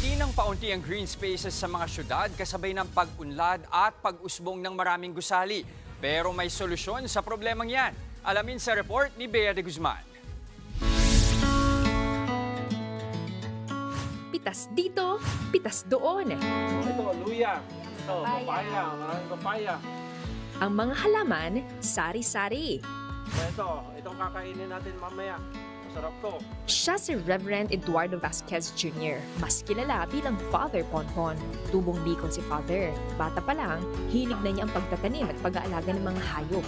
Paunti ng paunti ang green spaces sa mga syudad kasabay ng pag-unlad at pag-usbong ng maraming gusali. Pero may solusyon sa problemang yan. Alamin sa report ni Bea de Guzman. Pitas dito, pitas doon. Ito, luya. Ito, papaya. Maraming papaya. Ang mga halaman, sari-sari. Ito, itong kakainin natin mamaya. Masarap to. Siya si Reverend Eduardo Vasquez Jr., mas kilala bilang Father Ponpon. Tubong Bicol si Father. Bata pa lang, hilig na niya ang pagtatanim at pag-aalaga ng mga hayop.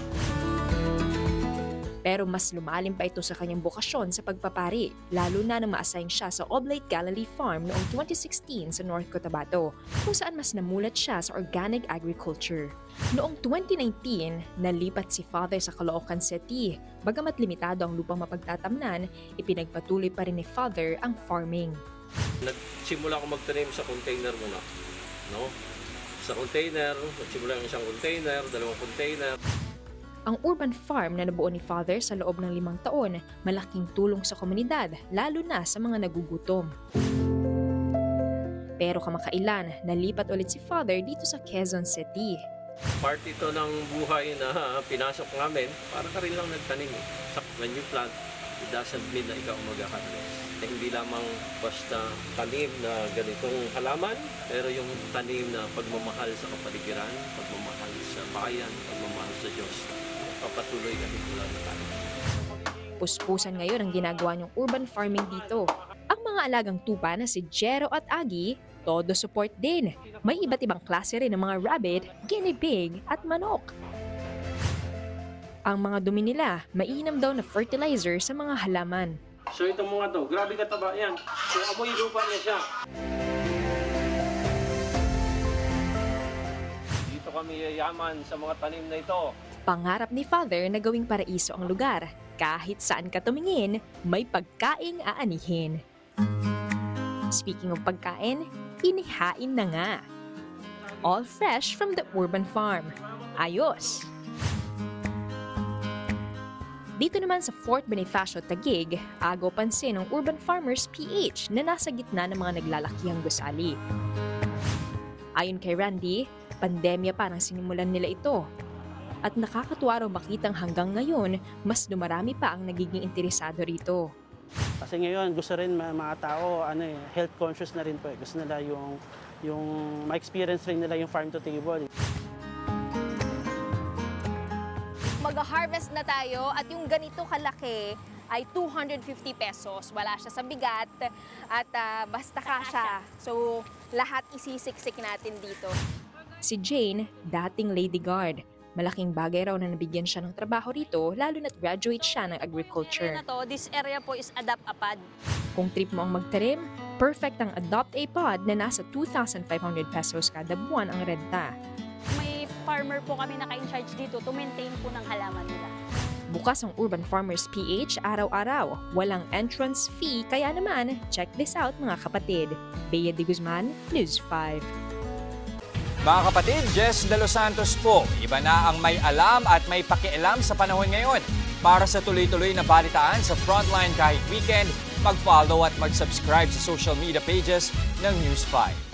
Pero mas lumalim pa ito sa kanyang bukasyon sa pagpapari, lalo na nang ma-assign siya sa Oblate Galilee Farm noong 2016 sa North Cotabato, kung saan mas namulat siya sa organic agriculture. Noong 2019, nalipat si Father sa Caloocan City. Bagamat limitado ang lupang mapagtatamnan, ipinagpatuloy pa rin ni Father ang farming. nagsimula ako magtanim sa container muna. No? Sa container, nagsimula ang isang container, dalawang container. Ang urban farm na nabuo ni Father sa loob ng limang taon, malaking tulong sa komunidad, lalo na sa mga nagugutom. Pero kamakailan, nalipat ulit si Father dito sa Quezon City. Part ito ng buhay na pinasok namin para ka rin lang nagtanim. Eh. Sa- When you plant, it doesn't mean na ikaw mag-harvest. Eh, hindi lamang basta tanim na ganitong halaman, pero yung tanim na pagmamahal sa kapaligiran, pagmamahal sa bayan, pagmamahal sa Diyos. Papatuloy ka mula na tayo. Puspusan ngayon ang ginagawa niyong urban farming dito. Ang mga alagang tupa na si Jero at Agi, todo support din. May iba't ibang klase rin ng mga rabbit, guinea pig at manok. Ang mga dumi nila, mainam daw na fertilizer sa mga halaman. So itong mga to, grabe kataba yan. So amoy lupa niya siya. Dito kami yayaman sa mga tanim na ito. Pangarap ni Father na gawing paraiso ang lugar. Kahit saan ka tumingin, may pagkaing aanihin. Speaking of pagkain, inihain na nga. All fresh from the urban farm. Ayos! Dito naman sa Fort Bonifacio, Taguig, agaw pansin ng Urban Farmers PH na nasa gitna ng mga naglalakihang gusali. Ayon kay Randy, pandemya pa nang sinimulan nila ito at nakakatuwa raw makitang hanggang ngayon, mas dumarami pa ang nagiging interesado rito. Kasi ngayon gusto rin mga, mga tao ano eh, health conscious na rin po eh. Gusto nila yung yung ma-experience rin nila yung farm to table. Mag-harvest na tayo at yung ganito kalaki ay 250 pesos. Wala siya sa bigat at ah, basta kasha. So, lahat isisiksik natin dito. Si Jane, dating lady guard. Malaking bagay raw na nabigyan siya ng trabaho rito lalo na't graduate siya ng Area agriculture. na to, this area po is adapt apad. Kung trip mo ang magtarim, perfect ang Adopt a Pod na nasa 2,500 pesos kada buwan ang renta. Farmer po kami naka-in-charge dito to maintain po ng halaman nila. Bukas ang Urban Farmers PH araw-araw. Walang entrance fee kaya naman, check this out mga kapatid. Bea de Guzman, News 5. Mga kapatid, Jess De Los Santos po. Iba na ang may alam at may pakialam sa panahon ngayon. Para sa tuloy-tuloy na balitaan sa Frontline kahit weekend, mag-follow at mag-subscribe sa social media pages ng News 5.